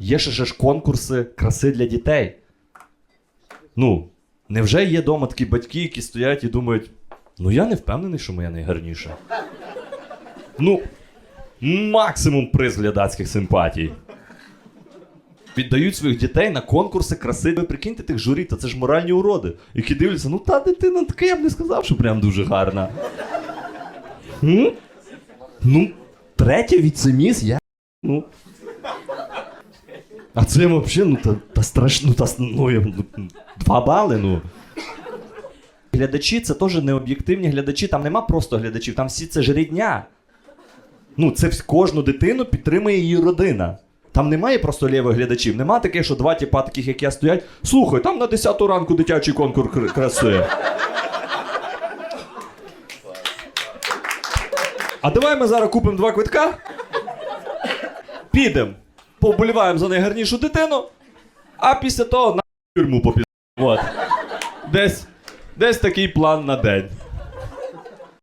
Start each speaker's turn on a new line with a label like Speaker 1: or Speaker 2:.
Speaker 1: Є ще ж конкурси краси для дітей. Ну, невже є вдома такі батьки, які стоять і думають: ну я не впевнений, що моя найгарніша. Ну, максимум приз глядацьких симпатій. Віддають своїх дітей на конкурси краси. Ви прикиньте тих журі, та це ж моральні уроди, які дивляться, ну та дитина така, я б не сказав, що прям дуже гарна. М? Ну, третя від я. Ну. А це взагалі, ну та, та страшно, та, ну, я- ну, два бали, ну. Глядачі це теж не об'єктивні глядачі, там нема просто глядачів, там всі це ж рідня. Ну, це кожну дитину підтримує її родина. Там немає просто лівих глядачів, нема таких, що два тіпа таких, як я, стоять. Слухай, там на 10 ранку дитячий конкурс кр- краси. А давай ми зараз купимо два квитка. Підемо, поболіваємо за найгарнішу дитину, а після того на тюрму попі. От. Десь, десь такий план на день.